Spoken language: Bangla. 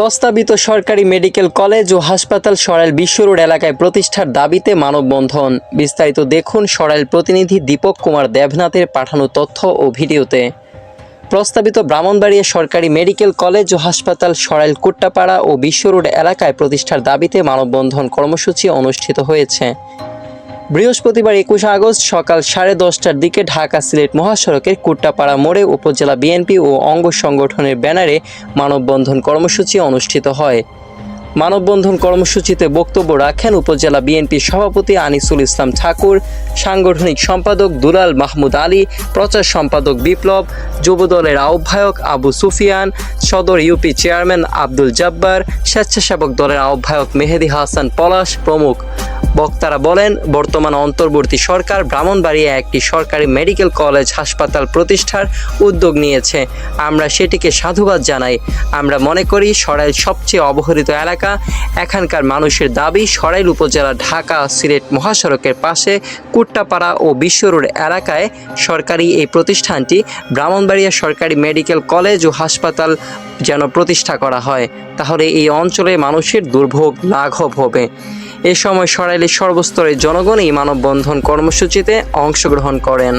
প্রস্তাবিত সরকারি মেডিকেল কলেজ ও হাসপাতাল সরাইল বিশ্ব রোড এলাকায় প্রতিষ্ঠার দাবিতে মানববন্ধন। বিস্তারিত দেখুন সরাইল প্রতিনিধি দীপক কুমার দেবনাথের পাঠানো তথ্য ও ভিডিওতে। প্রস্তাবিত ব্রাহ্মণবাড়িয়া সরকারি মেডিকেল কলেজ ও হাসপাতাল সরাইল কুট্টাপাড়া ও বিশ্ব রোড এলাকায় প্রতিষ্ঠার দাবিতে মানববন্ধন কর্মসূচি অনুষ্ঠিত হয়েছে। বৃহস্পতিবার একুশে আগস্ট সকাল সাড়ে দশটার দিকে ঢাকা সিলেট মহাসড়কের কুট্টাপাড়া মোড়ে উপজেলা বিএনপি ও অঙ্গ সংগঠনের ব্যানারে মানববন্ধন কর্মসূচি অনুষ্ঠিত হয়। মানববন্ধন কর্মসূচিতে বক্তব্য রাখেন উপজেলা বিএনপির সভাপতি আনিসুল ইসলাম ঠাকুর, সাংগঠনিক সম্পাদক দুলাল মাহমুদ আলী, প্রচার সম্পাদক বিপ্লব, যুবদলের আহ্বায়ক আবু সুফিয়ান, সদর ইউপি চেয়ারম্যান আব্দুল জব্বার, স্বেচ্ছাসেবক দলের আহ্বায়ক মেহেদি হাসান পলাশ প্রমুখ। বক্তারা বলেন, বর্তমান অন্তর্বর্তী সরকার ব্রাহ্মণবাড়িয়া একটি সরকারি মেডিকেল কলেজ হাসপাতাল প্রতিষ্ঠার উদ্যোগ নিয়েছে। আমরা সেটিকে সাধুবাদ জানাই। আমরা মনে করি সরাইল সবচেয়ে অবহেলিত এলাকা এখানকার মানুষের দাবি, সরাইল উপজেলা ঢাকা সিলেট মহাসড়কের পাশে কুট্টাপাড়া ও বিশ্ব রোড এলাকায় সরকারি এই প্রতিষ্ঠানটি ব্রাহ্মণবাড়িয়া সরকারি মেডিকেল কলেজ ও হাসপাতাল যেন প্রতিষ্ঠা করা হয়, তাহলে এই অঞ্চলে মানুষের দুর্ভোগ লাঘব হবে। এ সময় সরাইলের সর্বস্তরের জনগণ এই মানববন্ধন কর্মসূচিতে অংশগ্রহণ করেন।